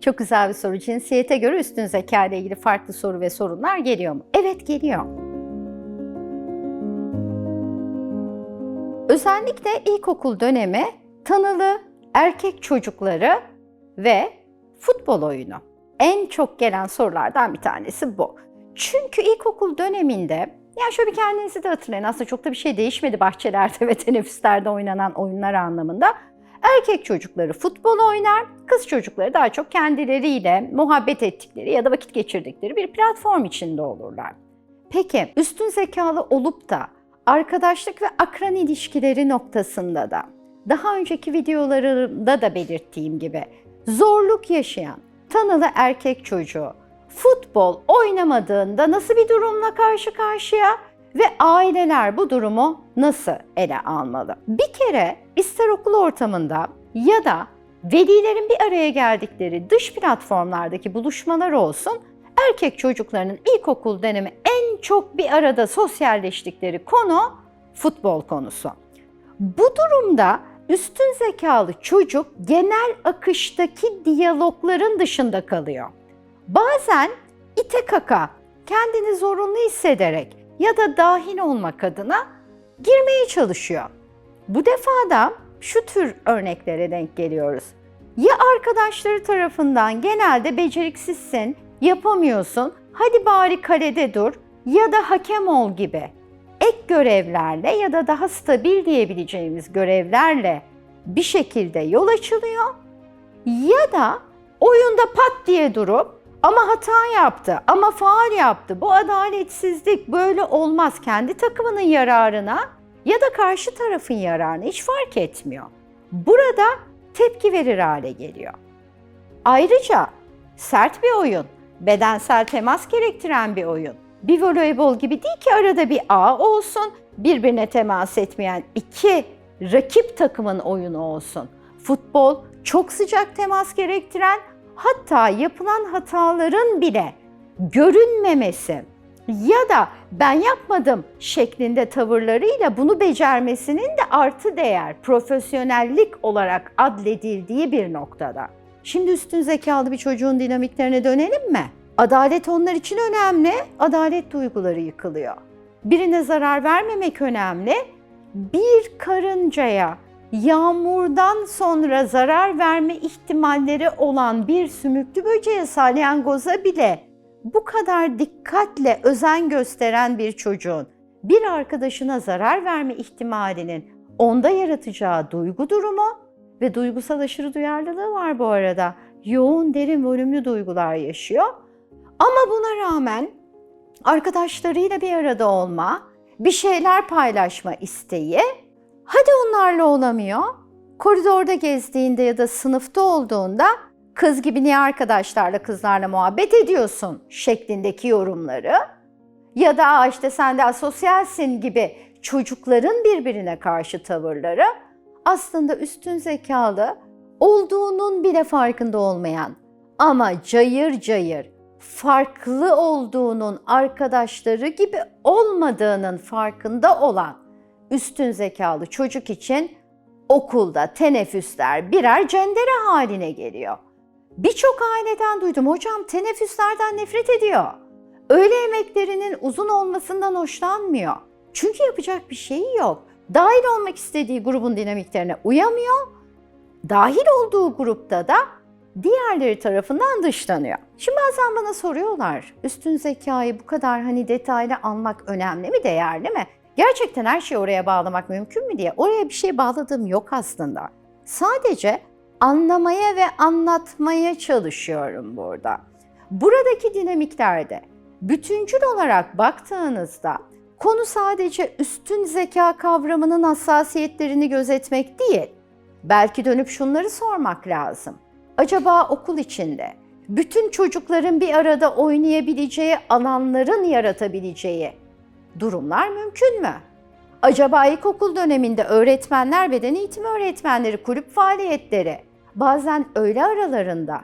Çok güzel bir soru. Cinsiyete göre üstün zeka ile ilgili farklı soru ve sorunlar geliyor mu? Evet geliyor. Özellikle ilkokul dönemi tanılı erkek çocukları ve futbol oyunu. En çok gelen sorulardan bir tanesi bu. Çünkü ilkokul döneminde, ya şöyle bir kendinizi de hatırlayın aslında çok da bir şey değişmedi bahçelerde ve teneffüslerde oynanan oyunlar anlamında. Erkek çocukları futbol oynar, kız çocukları daha çok kendileriyle muhabbet ettikleri ya da vakit geçirdikleri bir platform içinde olurlar. Peki üstün zekalı olup da arkadaşlık ve akran ilişkileri noktasında da daha önceki videolarımda da belirttiğim gibi zorluk yaşayan tanılı erkek çocuğu futbol oynamadığında nasıl bir durumla karşı karşıya ve aileler bu durumu nasıl ele almalı? Bir kere ister okul ortamında ya da velilerin bir araya geldikleri dış platformlardaki buluşmalar olsun erkek çocuklarının ilkokul dönemi en çok bir arada sosyalleştikleri konu futbol konusu. Bu durumda üstün zekalı çocuk genel akıştaki diyalogların dışında kalıyor. Bazen ite kaka, kendini zorunlu hissederek ya da dahil olmak adına girmeye çalışıyor. Bu defa da şu tür örneklere denk geliyoruz. Ya arkadaşları tarafından genelde beceriksizsin, yapamıyorsun, hadi bari kalede dur ya da hakem ol gibi ek görevlerle ya da daha stabil diyebileceğimiz görevlerle bir şekilde yol açılıyor ya da oyunda pat diye durup ama hata yaptı, ama faal yaptı, bu adaletsizlik böyle olmaz kendi takımının yararına ya da karşı tarafın yararına hiç fark etmiyor. Burada tepki verir hale geliyor. Ayrıca sert bir oyun, bedensel temas gerektiren bir oyun. Bir voleybol gibi değil ki arada bir ağ olsun, birbirine temas etmeyen iki rakip takımın oyunu olsun. Futbol çok sıcak temas gerektiren, hatta yapılan hataların bile görünmemesi ya da ben yapmadım şeklinde tavırlarıyla bunu becermesinin de artı değer, profesyonellik olarak adledildiği bir noktada. Şimdi üstün zekalı bir çocuğun dinamiklerine dönelim mi? Adalet onlar için önemli, adalet duyguları yıkılıyor. Birine zarar vermemek önemli. Bir karıncaya yağmurdan sonra zarar verme ihtimalleri olan bir sümüklü böceğe salyangoza bile bu kadar dikkatle özen gösteren bir çocuğun bir arkadaşına zarar verme ihtimalinin onda yaratacağı duygu durumu ve duygusal aşırı duyarlılığı var bu arada. Yoğun, derin, volümlü duygular yaşıyor. Ama buna rağmen arkadaşlarıyla bir arada olma, bir şeyler paylaşma isteği, hadi onlarla olamıyor. Koridorda gezdiğinde ya da sınıfta olduğunda kız gibi niye arkadaşlarla kızlarla muhabbet ediyorsun şeklindeki yorumları ya da "Aa, işte sen de asosyalsin gibi çocukların birbirine karşı tavırları aslında üstün zekalı olduğunun bile farkında olmayan ama cayır cayır farklı olduğunun arkadaşları gibi olmadığının farkında olan üstün zekalı çocuk için okulda teneffüsler birer cendere haline geliyor. Birçok aileden duydum hocam teneffüslerden nefret ediyor. Öğle yemeklerinin uzun olmasından hoşlanmıyor. Çünkü yapacak bir şeyi yok. Dahil olmak istediği grubun dinamiklerine uyamıyor. Dahil olduğu grupta da diğerleri tarafından dışlanıyor. Şimdi bazen bana soruyorlar, üstün zekayı bu kadar hani detaylı almak önemli mi, değerli mi? Gerçekten her şeyi oraya bağlamak mümkün mü diye. Oraya bir şey bağladığım yok aslında. Sadece anlamaya ve anlatmaya çalışıyorum burada. Buradaki dinamiklerde bütüncül olarak baktığınızda konu sadece üstün zeka kavramının hassasiyetlerini gözetmek değil. Belki dönüp şunları sormak lazım. Acaba okul içinde bütün çocukların bir arada oynayabileceği alanların yaratabileceği durumlar mümkün mü? Acaba ilkokul döneminde öğretmenler, beden eğitimi öğretmenleri, kulüp faaliyetleri bazen öğle aralarında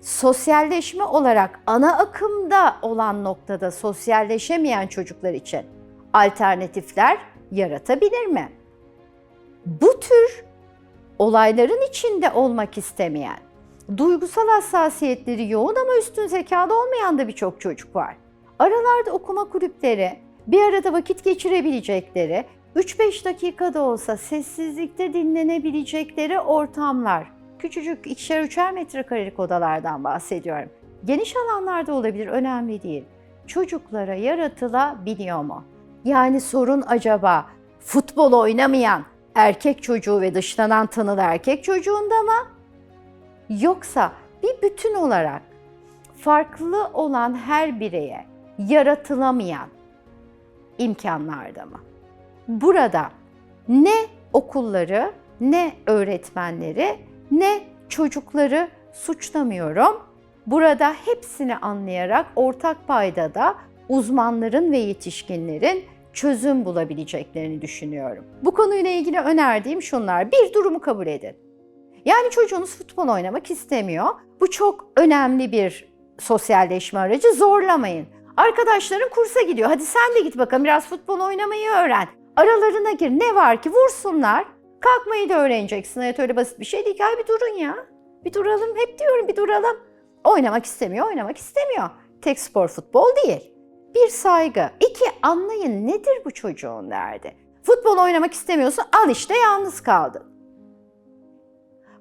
sosyalleşme olarak ana akımda olan noktada sosyalleşemeyen çocuklar için alternatifler yaratabilir mi? Bu tür olayların içinde olmak istemeyen, Duygusal hassasiyetleri yoğun ama üstün zekalı olmayan da birçok çocuk var. Aralarda okuma kulüpleri, bir arada vakit geçirebilecekleri, 3-5 dakikada olsa sessizlikte dinlenebilecekleri ortamlar. Küçücük ikişer üçer metrekarelik odalardan bahsediyorum. Geniş alanlarda olabilir, önemli değil. Çocuklara yaratılabiliyor mu? Yani sorun acaba futbol oynamayan erkek çocuğu ve dışlanan tanılı erkek çocuğunda mı? Yoksa bir bütün olarak farklı olan her bireye yaratılamayan imkanlarda mı? Burada ne okulları, ne öğretmenleri, ne çocukları suçlamıyorum. Burada hepsini anlayarak ortak paydada uzmanların ve yetişkinlerin çözüm bulabileceklerini düşünüyorum. Bu konuyla ilgili önerdiğim şunlar. Bir durumu kabul edin. Yani çocuğunuz futbol oynamak istemiyor. Bu çok önemli bir sosyalleşme aracı. Zorlamayın. Arkadaşların kursa gidiyor. Hadi sen de git bakalım biraz futbol oynamayı öğren. Aralarına gir. Ne var ki vursunlar. Kalkmayı da öğreneceksin. Evet öyle basit bir şey değil. Gel bir durun ya. Bir duralım. Hep diyorum bir duralım. Oynamak istemiyor, oynamak istemiyor. Tek spor futbol değil. Bir saygı. İki anlayın nedir bu çocuğun derdi. Futbol oynamak istemiyorsun al işte yalnız kaldın.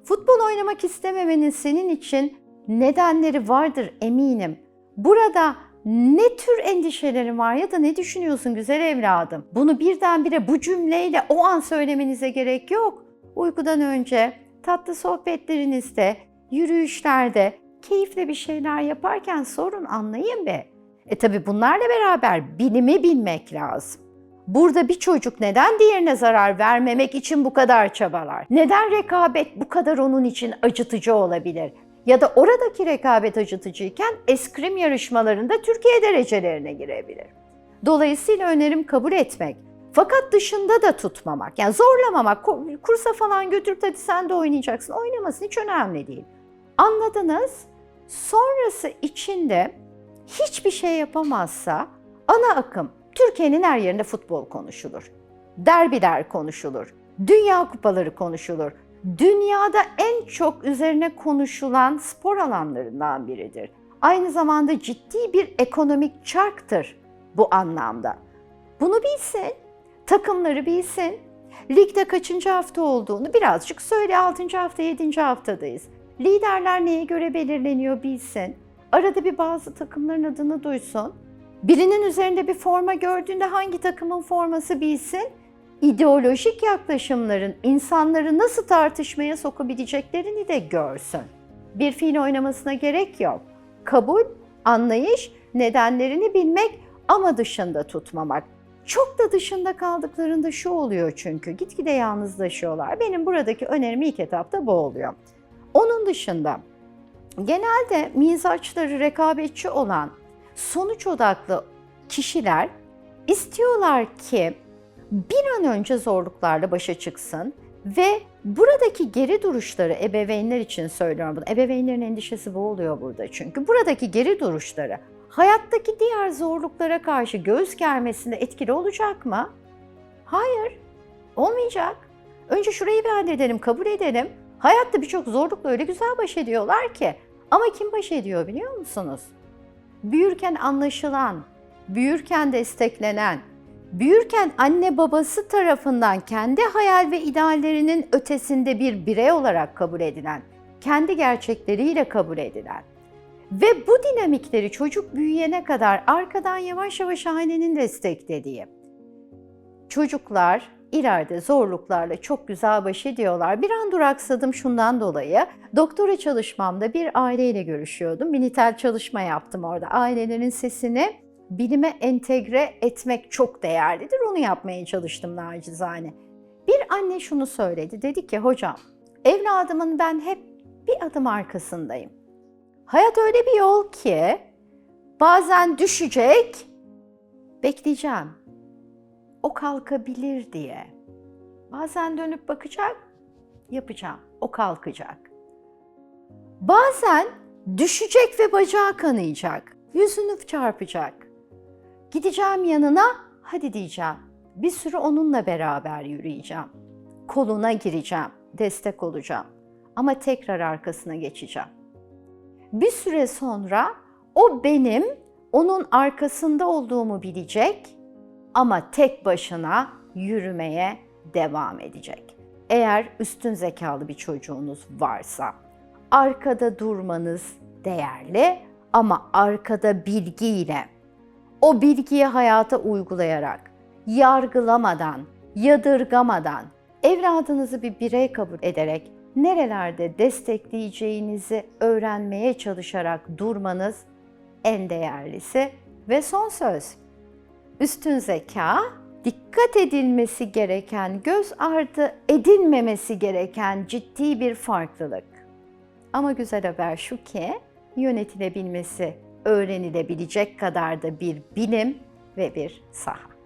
Futbol oynamak istememenin senin için nedenleri vardır eminim. Burada ne tür endişelerin var ya da ne düşünüyorsun güzel evladım? Bunu birdenbire bu cümleyle o an söylemenize gerek yok. Uykudan önce, tatlı sohbetlerinizde, yürüyüşlerde, keyifle bir şeyler yaparken sorun anlayın be. E tabi bunlarla beraber bilimi bilmek lazım. Burada bir çocuk neden diğerine zarar vermemek için bu kadar çabalar? Neden rekabet bu kadar onun için acıtıcı olabilir? Ya da oradaki rekabet acıtıcıyken eskrim yarışmalarında Türkiye derecelerine girebilir. Dolayısıyla önerim kabul etmek. Fakat dışında da tutmamak. Yani zorlamamak, kursa falan götürüp hadi sen de oynayacaksın. Oynamasın hiç önemli değil. Anladınız? Sonrası içinde hiçbir şey yapamazsa ana akım Türkiye'nin her yerinde futbol konuşulur. Derbiler konuşulur. Dünya kupaları konuşulur. Dünyada en çok üzerine konuşulan spor alanlarından biridir. Aynı zamanda ciddi bir ekonomik çarktır bu anlamda. Bunu bilsin, takımları bilsin, ligde kaçıncı hafta olduğunu birazcık söyle 6. hafta 7. haftadayız. Liderler neye göre belirleniyor bilsin. Arada bir bazı takımların adını duysun. Birinin üzerinde bir forma gördüğünde hangi takımın forması bilsin. İdeolojik yaklaşımların insanları nasıl tartışmaya sokabileceklerini de görsün. Bir fiil oynamasına gerek yok. Kabul, anlayış, nedenlerini bilmek ama dışında tutmamak. Çok da dışında kaldıklarında şu oluyor çünkü gitgide yalnızlaşıyorlar. Benim buradaki önerim ilk etapta bu oluyor. Onun dışında genelde mizaçları rekabetçi olan sonuç odaklı kişiler istiyorlar ki bir an önce zorluklarla başa çıksın ve buradaki geri duruşları ebeveynler için söylüyorum bunu. Ebeveynlerin endişesi bu oluyor burada çünkü. Buradaki geri duruşları hayattaki diğer zorluklara karşı göğüs germesinde etkili olacak mı? Hayır, olmayacak. Önce şurayı bir halledelim, kabul edelim. Hayatta birçok zorlukla öyle güzel baş ediyorlar ki. Ama kim baş ediyor biliyor musunuz? Büyürken anlaşılan, büyürken desteklenen, büyürken anne babası tarafından kendi hayal ve ideallerinin ötesinde bir birey olarak kabul edilen, kendi gerçekleriyle kabul edilen ve bu dinamikleri çocuk büyüyene kadar arkadan yavaş yavaş ailenin desteklediği. Çocuklar ileride zorluklarla çok güzel baş ediyorlar. Bir an duraksadım şundan dolayı. Doktora çalışmamda bir aileyle görüşüyordum. Bir nitel çalışma yaptım orada. Ailelerin sesini bilime entegre etmek çok değerlidir. Onu yapmaya çalıştım nacizane. Bir anne şunu söyledi. Dedi ki hocam evladımın ben hep bir adım arkasındayım. Hayat öyle bir yol ki bazen düşecek, bekleyeceğim. O kalkabilir diye. Bazen dönüp bakacak, yapacağım. O kalkacak. Bazen düşecek ve bacağı kanayacak. Yüzünü çarpacak. Gideceğim yanına, hadi diyeceğim. Bir süre onunla beraber yürüyeceğim. Koluna gireceğim, destek olacağım. Ama tekrar arkasına geçeceğim bir süre sonra o benim onun arkasında olduğumu bilecek ama tek başına yürümeye devam edecek. Eğer üstün zekalı bir çocuğunuz varsa arkada durmanız değerli ama arkada bilgiyle o bilgiyi hayata uygulayarak, yargılamadan, yadırgamadan, evladınızı bir birey kabul ederek nerelerde destekleyeceğinizi öğrenmeye çalışarak durmanız en değerlisi ve son söz. Üstün zeka dikkat edilmesi gereken, göz ardı edilmemesi gereken ciddi bir farklılık. Ama güzel haber şu ki yönetilebilmesi öğrenilebilecek kadar da bir bilim ve bir saha.